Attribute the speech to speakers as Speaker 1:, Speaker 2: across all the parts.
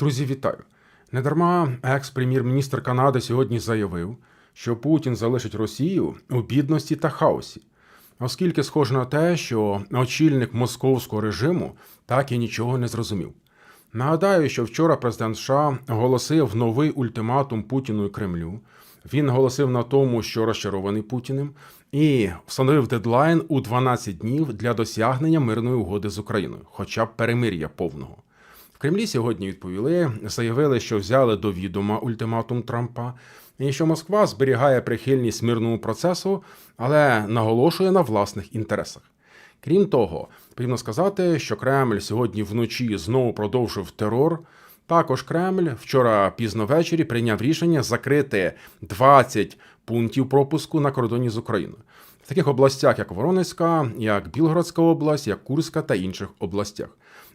Speaker 1: Друзі, вітаю! Недарма екс-прем'єр-міністр Канади сьогодні заявив, що Путін залишить Росію у бідності та хаосі, оскільки схоже на те, що очільник московського режиму так і нічого не зрозумів. Нагадаю, що вчора президент США оголосив новий ультиматум Путіну і Кремлю. Він оголосив на тому, що розчарований Путіним, і встановив дедлайн у 12 днів для досягнення мирної угоди з Україною, хоча б перемир'я повного. Кремлі сьогодні відповіли, заявили, що взяли до відома ультиматум Трампа, і що Москва зберігає прихильність мирному процесу, але наголошує на власних інтересах. Крім того, потрібно сказати, що Кремль сьогодні вночі знову продовжив терор. Також Кремль вчора пізно ввечері прийняв рішення закрити 20 пунктів пропуску на кордоні з Україною в таких областях, як Воронезька, як Білгородська область, як Курська та інших областях.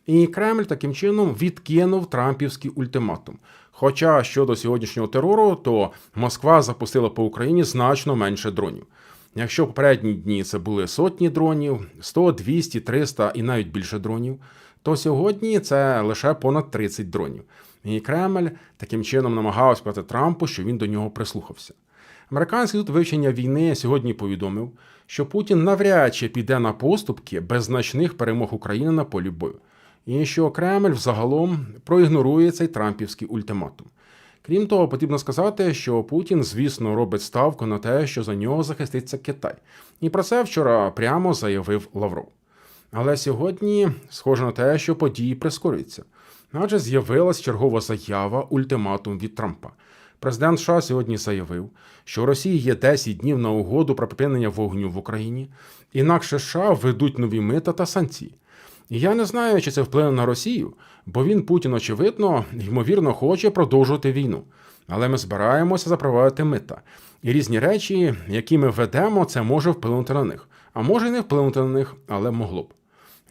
Speaker 1: І Кремль таким чином відкинув Трампівський ультиматум. Хоча щодо сьогоднішнього терору, то Москва запустила по Україні значно менше дронів. Якщо попередні дні це були сотні дронів, 100, 200, 300 і навіть більше дронів, то сьогодні це лише понад 30 дронів. І Кремль таким чином намагався сказати Трампу, що він до нього прислухався. Американський тут вивчення війни сьогодні повідомив, що Путін навряд чи піде на поступки без значних перемог України на полі бою, і що Кремль взагалом проігнорує цей Трампівський ультиматум. Крім того, потрібно сказати, що Путін, звісно, робить ставку на те, що за нього захиститься Китай. І про це вчора прямо заявив Лавров. Але сьогодні схоже на те, що події прискорюються. Адже з'явилась чергова заява ультиматум від Трампа. Президент США сьогодні заявив, що у Росії є 10 днів на угоду про припинення вогню в Україні, інакше США ведуть нові мита та санкції. Я не знаю, чи це вплине на Росію, бо він Путін, очевидно, ймовірно, хоче продовжувати війну. Але ми збираємося запровадити мита. І різні речі, які ми ведемо, це може вплинути на них. А може й не вплинути на них, але могло б.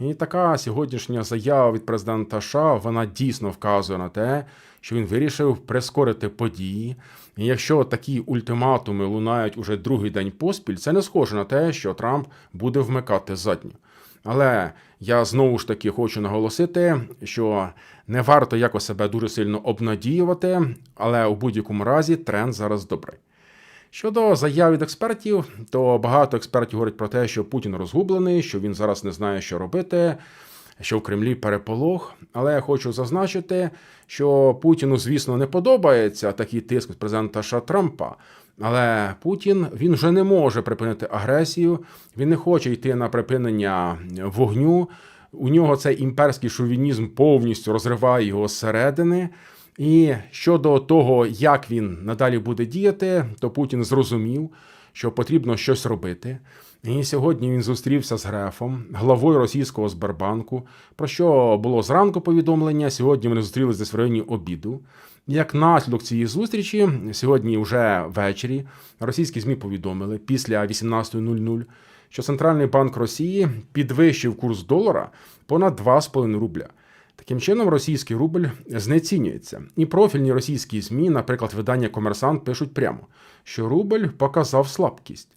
Speaker 1: І така сьогоднішня заява від президента США вона дійсно вказує на те, що він вирішив прискорити події. І якщо такі ультиматуми лунають уже другий день поспіль, це не схоже на те, що Трамп буде вмикати задню. Але я знову ж таки хочу наголосити, що не варто якось себе дуже сильно обнадіювати, але у будь-якому разі тренд зараз добрий. Щодо заяв від експертів, то багато експертів говорять про те, що Путін розгублений, що він зараз не знає, що робити, що в Кремлі переполох. Але я хочу зазначити, що Путіну, звісно, не подобається такий тиск президента США Трампа. Але Путін він вже не може припинити агресію, він не хоче йти на припинення вогню. У нього цей імперський шовінізм повністю розриває його зсередини. І щодо того, як він надалі буде діяти, то Путін зрозумів, що потрібно щось робити. І сьогодні він зустрівся з Грефом, главою російського Сбербанку, про що було зранку повідомлення. Сьогодні вони зустрілися десь в районі обіду. Як наслідок цієї зустрічі, сьогодні вже ввечері російські ЗМІ повідомили після 18.00, що Центральний банк Росії підвищив курс долара понад 2,5 рубля. Таким чином, російський рубль знецінюється. І профільні російські ЗМІ, наприклад, видання Комерсант, пишуть прямо, що рубль показав слабкість.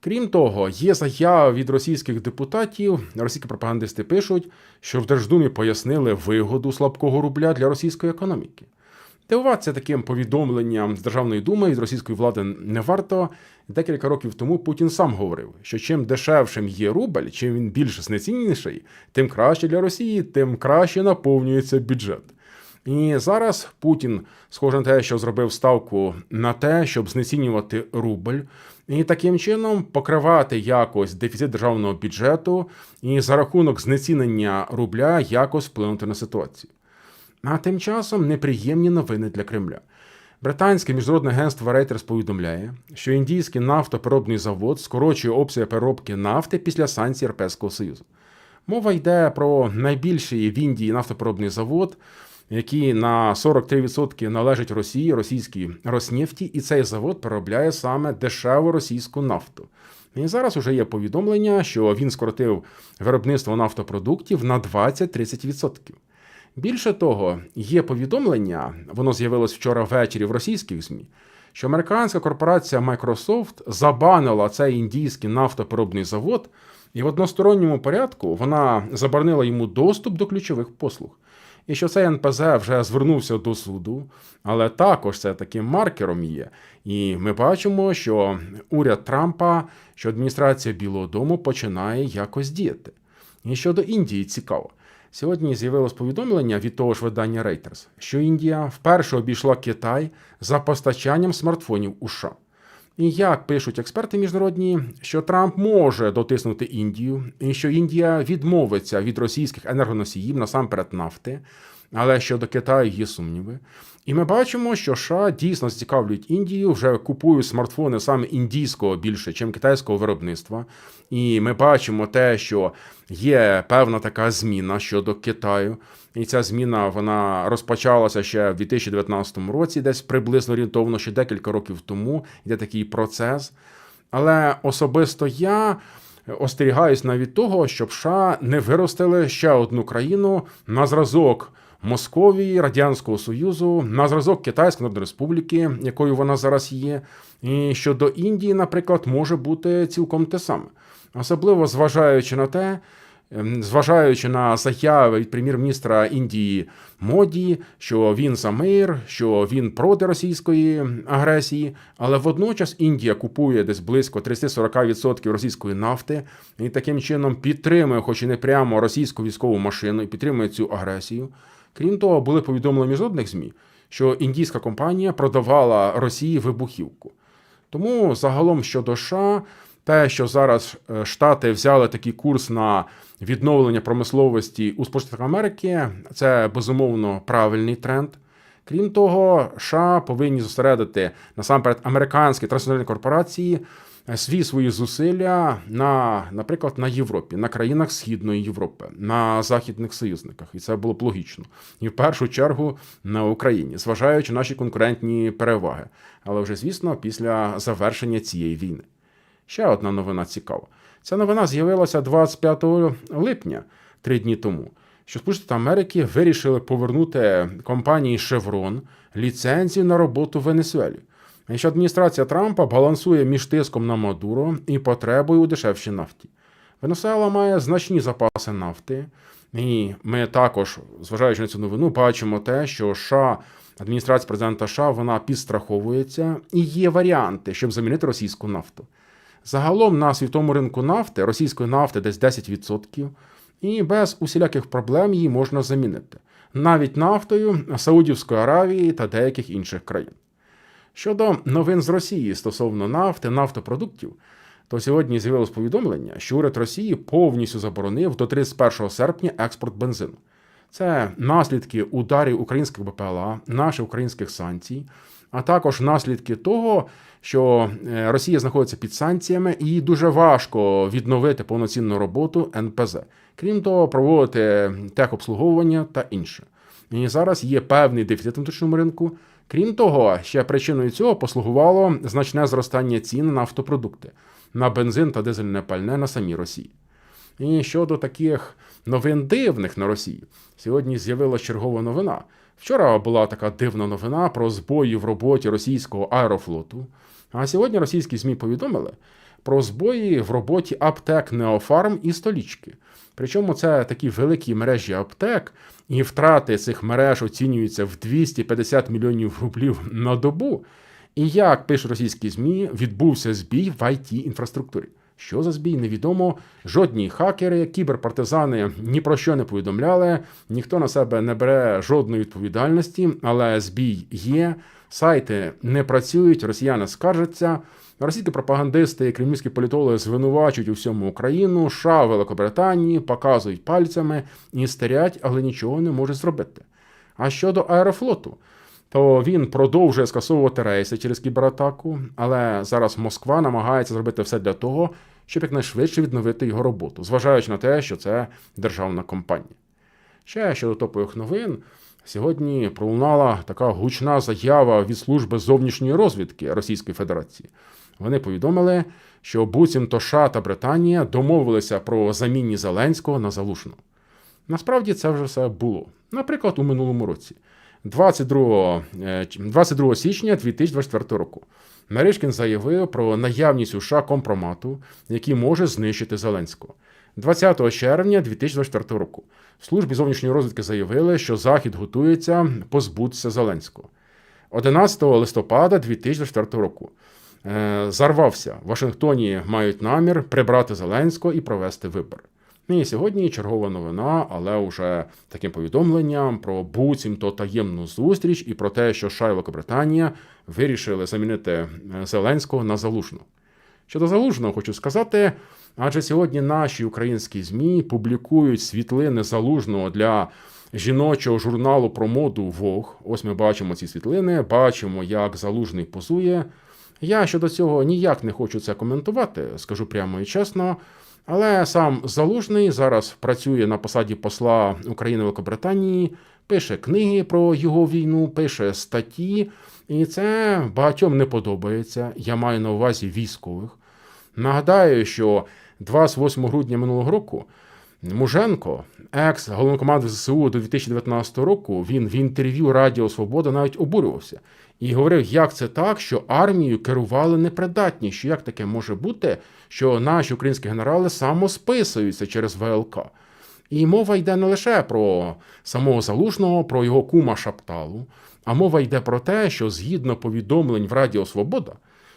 Speaker 1: Крім того, є заява від російських депутатів, російські пропагандисти пишуть, що в Держдумі пояснили вигоду слабкого рубля для російської економіки. Дивуватися таким повідомленням з Державної думи і з російської влади не варто. Декілька років тому Путін сам говорив, що чим дешевшим є рубль, чим він більш знецінніший, тим краще для Росії, тим краще наповнюється бюджет. І зараз Путін, схоже на те, що зробив ставку на те, щоб знецінювати рубль, і таким чином покривати якось дефіцит державного бюджету і за рахунок знецінення рубля якось вплинути на ситуацію. А тим часом неприємні новини для Кремля. Британське міжнародне агентство Reuters повідомляє, що індійський нафтопереробний завод скорочує обсяги переробки нафти після санкцій Європейського Союзу. Мова йде про найбільший в Індії нафтопереробний завод, який на 43% належить Росії, російській Роснефті, і цей завод переробляє саме дешеву російську нафту. І зараз вже є повідомлення, що він скоротив виробництво нафтопродуктів на 20-30%. Більше того, є повідомлення, воно з'явилось вчора ввечері в російських ЗМІ, що американська корпорація Microsoft забанила цей індійський нафтопереробний завод, і в односторонньому порядку вона заборонила йому доступ до ключових послуг. і що цей НПЗ вже звернувся до суду, але також це таким маркером є. І ми бачимо, що уряд Трампа, що адміністрація Білого Дому починає якось діяти. І щодо Індії цікаво. Сьогодні з'явилось повідомлення від того ж видання Reuters, що Індія вперше обійшла Китай за постачанням смартфонів у США. І як пишуть експерти міжнародні, що Трамп може дотиснути Індію, і що Індія відмовиться від російських енергоносіїв насамперед нафти, але щодо Китаю є сумніви. І ми бачимо, що США дійсно зацікавлюють Індію, вже купують смартфони саме індійського більше, чим китайського виробництва. І ми бачимо те, що є певна така зміна щодо Китаю. І ця зміна вона розпочалася ще в 2019 році, десь приблизно орієнтовно, ще декілька років тому. Йде такий процес. Але особисто я остерігаюсь навіть того, щоб США не виростили ще одну країну на зразок. Московії, Радянського Союзу, на зразок Китайської Народної Республіки, якою вона зараз є, і щодо Індії, наприклад, може бути цілком те саме, особливо зважаючи на те, ем, зважаючи на заяви від прем'єр-міністра Індії Моді, що він за мир, що він проти російської агресії, але водночас Індія купує десь близько 30-40% російської нафти і таким чином підтримує, хоч і не прямо російську військову машину, і підтримує цю агресію. Крім того, були повідомлення міжнародних ЗМІ, що індійська компанія продавала Росії вибухівку. Тому загалом щодо США, те, що зараз е, Штати взяли такий курс на відновлення промисловості у Сполучених Америки, це безумовно правильний тренд. Крім того, США повинні зосередити насамперед американські транснаціональні корпорації свої свої зусилля на, наприклад, на Європі, на країнах Східної Європи, на західних союзниках, і це було б логічно, і в першу чергу на Україні, зважаючи наші конкурентні переваги. Але вже звісно, після завершення цієї війни. Ще одна новина цікава. Ця новина з'явилася 25 липня, три дні тому. Що Сполучені Америки вирішили повернути компанії Chevron ліцензію на роботу в Венесуелі що адміністрація Трампа балансує між тиском на Мадуро і потребою у дешевшій нафті. Венесуела має значні запаси нафти, і ми також, зважаючи на цю новину, бачимо те, що США, адміністрація президента США вона підстраховується і є варіанти, щоб замінити російську нафту. Загалом на світовому ринку нафти, російської нафти десь 10%, і без усіляких проблем її можна замінити навіть нафтою Саудівської Аравії та деяких інших країн. Щодо новин з Росії стосовно нафти, нафтопродуктів, то сьогодні з'явилось повідомлення, що уряд Росії повністю заборонив до 31 серпня експорт бензину. Це наслідки ударів українських БПЛА, наших українських санкцій, а також наслідки того, що е, Росія знаходиться під санкціями і дуже важко відновити повноцінну роботу НПЗ. Крім того, проводити техобслуговування та інше. І зараз є певний дефіцит внутрішньому ринку. Крім того, ще причиною цього послугувало значне зростання цін на автопродукти, на бензин та дизельне пальне на самій Росії. І щодо таких новин дивних на Росії, сьогодні з'явилася чергова новина. Вчора була така дивна новина про збої в роботі російського аерофлоту. А сьогодні російські ЗМІ повідомили про збої в роботі аптек Неофарм і столічки. Причому це такі великі мережі аптек, і втрати цих мереж оцінюються в 250 мільйонів рублів на добу. І як пишуть російські ЗМІ, відбувся збій в it інфраструктурі. Що за збій, невідомо. Жодні хакери, кіберпартизани ні про що не повідомляли, ніхто на себе не бере жодної відповідальності, але збій є, сайти не працюють, росіяни скаржаться. Російські пропагандисти і кремлівські політологи звинувачують у всьому Україну, США, Великобританії, показують пальцями і стерять, але нічого не можуть зробити. А щодо аерофлоту, то він продовжує скасовувати рейси через кібератаку, але зараз Москва намагається зробити все для того, щоб якнайшвидше відновити його роботу, зважаючи на те, що це державна компанія. Ще щодо топових новин. Сьогодні пролунала така гучна заява від служби зовнішньої розвідки Російської Федерації. Вони повідомили, що буцімто США та Британія домовилися про замінні Зеленського на Залушного. Насправді це вже все було. Наприклад, у минулому році, 22 22 е, січня 2024 року. Наришкін заявив про наявність у США компромату, який може знищити Зеленського. 20 червня 2024 року. В службі зовнішньої розвідки заявили, що Захід готується позбутися Зеленського. 11 листопада 2024 року. Е, Зарвався. В Вашингтоні мають намір прибрати Зеленського і провести вибори. Ну і сьогодні чергова новина, але вже таким повідомленням про буцімто таємну зустріч і про те, що США і Великобританія вирішили замінити е, Зеленського на залужного. Щодо залужного, хочу сказати, адже сьогодні наші українські ЗМІ публікують світлини залужного для жіночого журналу про моду Vogue. Ось ми бачимо ці світлини, бачимо, як залужний позує. Я щодо цього ніяк не хочу це коментувати, скажу прямо і чесно. Але сам Залужний зараз працює на посаді посла України Великобританії, пише книги про його війну, пише статті, і це багатьом не подобається. Я маю на увазі військових. Нагадаю, що 28 грудня минулого року Муженко, екс головнокомандувач ЗСУ до 2019 року, він в інтерв'ю Радіо Свобода навіть обурювався і говорив, як це так, що армією керували непридатні, що як таке може бути, що наші українські генерали самосписуються через ВЛК. І мова йде не лише про самого Залужного, про його кума Шапталу, а мова йде про те, що згідно повідомлень в Радіо Свобода,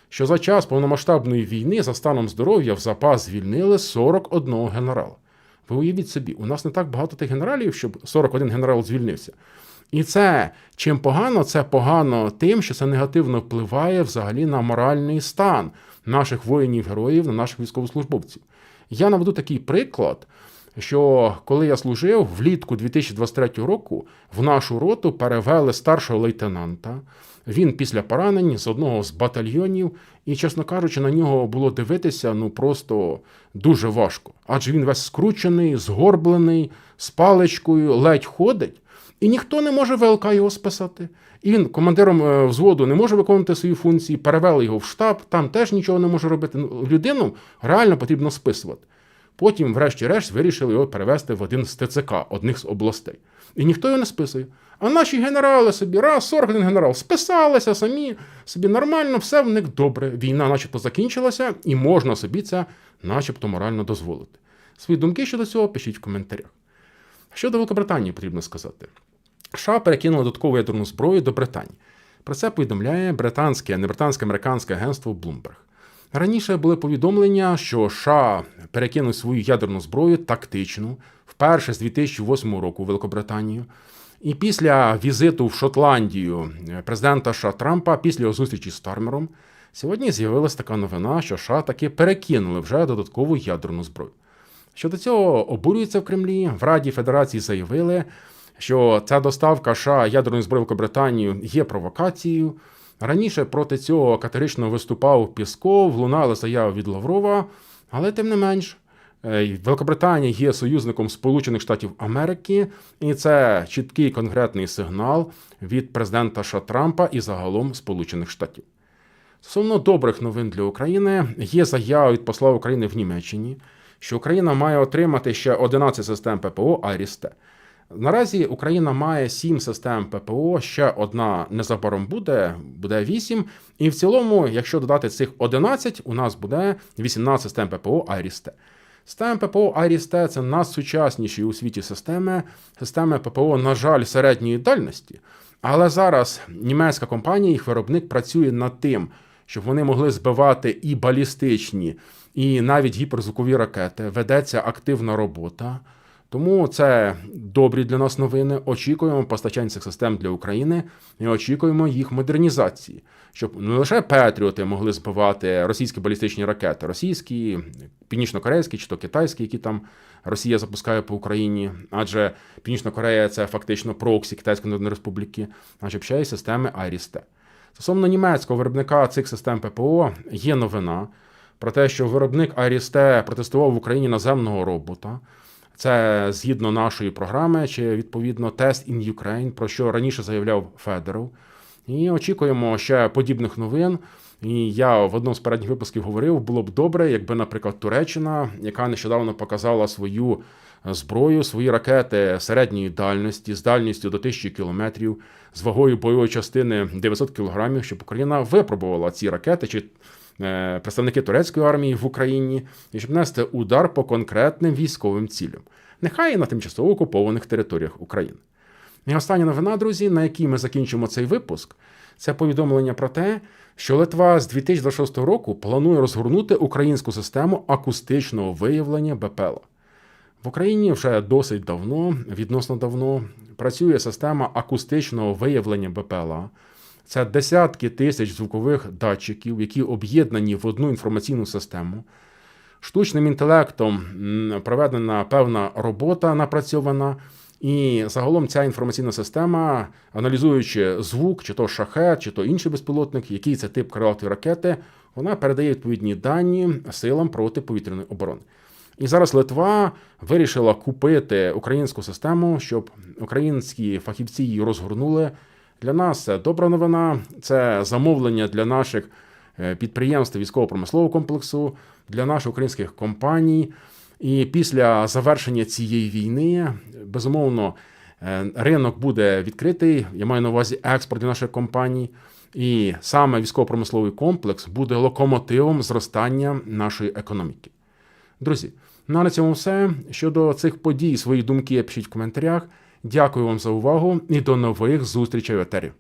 Speaker 1: що за час повномасштабної війни за станом здоров'я в запас звільнили 41 генерала. Ви уявіть собі, у нас не так багато тих генералів, щоб 41 генерал звільнився. І це чим погано, це погано тим, що це негативно впливає взагалі на моральний стан наших воїнів-героїв, на наших військовослужбовців. Я наведу такий приклад, що коли я служив влітку 2023 року, в нашу роту перевели старшого лейтенанта. Він після поранень з одного з батальйонів, і, чесно кажучи, на нього було дивитися ну просто дуже важко. Адже він весь скручений, згорблений, з паличкою, ледь ходить. І ніхто не може ВЛК його списати. І він командиром е, взводу не може виконувати свої функції, перевели його в штаб, там теж нічого не може робити. Ну, людину реально потрібно списувати. Потім, врешті-решт, вирішили його перевести в один з ТЦК, одних з областей. І ніхто його не списує. А наші генерали собі, раз, 41 генерал, списалися самі, собі нормально, все в них добре. Війна, начебто, закінчилася, і можна собі це, начебто, морально дозволити. Свої думки щодо цього пишіть в коментарях. Щодо Великобританії потрібно сказати. США перекинули додаткову ядерну зброю до Британії. Про це повідомляє британське, не британське американське агентство Bloomberg. Раніше були повідомлення, що США перекинуть свою ядерну зброю тактичну вперше з 2008 року в Великобританію. І після візиту в Шотландію президента США Трампа, після його зустрічі з Тармером, сьогодні з'явилася така новина, що США таки перекинули вже додаткову ядерну зброю. Щодо цього обурюються в Кремлі, в Раді Федерації заявили, що ця доставка США ядерної зброї в Великобританію є провокацією. Раніше проти цього категорично виступав Пісков, лунали заяви від Лаврова, але тим не менш. е, Великобританія є союзником Сполучених Штатів Америки, і це чіткий конкретний сигнал від президента США Трампа і загалом Сполучених Штатів. Стосовно добрих новин для України є заява від посла України в Німеччині, що Україна має отримати ще 11 систем ППО Айріс-Т. Наразі Україна має 7 систем ППО, ще одна незабаром буде, буде 8. І в цілому, якщо додати цих 11, у нас буде 18 систем ППО Айріс-Т. Системи ППО Айріс-Т – це найсучасніші у світі системи, системи ППО, на жаль, середньої дальності. Але зараз німецька компанія, їх виробник, працює над тим, щоб вони могли збивати і балістичні, і навіть гіперзвукові ракети. Ведеться активна робота. Тому це добрі для нас новини. Очікуємо постачань цих систем для України і очікуємо їх модернізації, щоб не лише Петріоти могли збивати російські балістичні ракети, російські, північно-корейські чи то китайські, які там Росія запускає по Україні. Адже Північна Корея це фактично проксі Китайської Народної Республіки, а ще й системи Айріс-Т. Стосовно німецького виробника цих систем ППО є новина про те, що виробник Айріс-Т протестував в Україні наземного робота. Це згідно нашої програми, чи відповідно Test in Ukraine, про що раніше заявляв Федоров. І очікуємо ще подібних новин. І я в одному з передніх випусків говорив, було б добре, якби, наприклад, Туреччина, яка нещодавно показала свою зброю, свої ракети середньої дальності з дальністю до 1000 кілометрів, з вагою бойової частини 900 кілограмів, щоб Україна випробувала ці ракети, чи представники турецької армії в Україні, і щоб нести удар по конкретним військовим цілям, нехай і на тимчасово окупованих територіях України. І остання новина, друзі, на якій ми закінчимо цей випуск, це повідомлення про те, що Литва з 2026 року планує розгорнути українську систему акустичного виявлення БПЛА. В Україні вже досить давно, відносно давно, працює система акустичного виявлення БПЛА. Це десятки тисяч звукових датчиків, які об'єднані в одну інформаційну систему. Штучним інтелектом проведена певна робота напрацьована, і загалом ця інформаційна система, аналізуючи звук, чи то шахет, чи то інший безпілотник, який це тип крилатої ракети, вона передає відповідні дані силам протиповітряної оборони. І зараз Литва вирішила купити українську систему, щоб українські фахівці її розгорнули. Для нас це добра новина, це замовлення для наших е, підприємств військово-промислового комплексу, для наших українських компаній. І після завершення цієї війни, безумовно, е, ринок буде відкритий. Я маю на увазі експорт для наших компаній. І саме військово-промисловий комплекс буде локомотивом зростання нашої економіки. Друзі, ну на цьому все. Щодо цих подій, свої думки пишіть в коментарях. Дякую вам за увагу і до нових зустрічей в етері.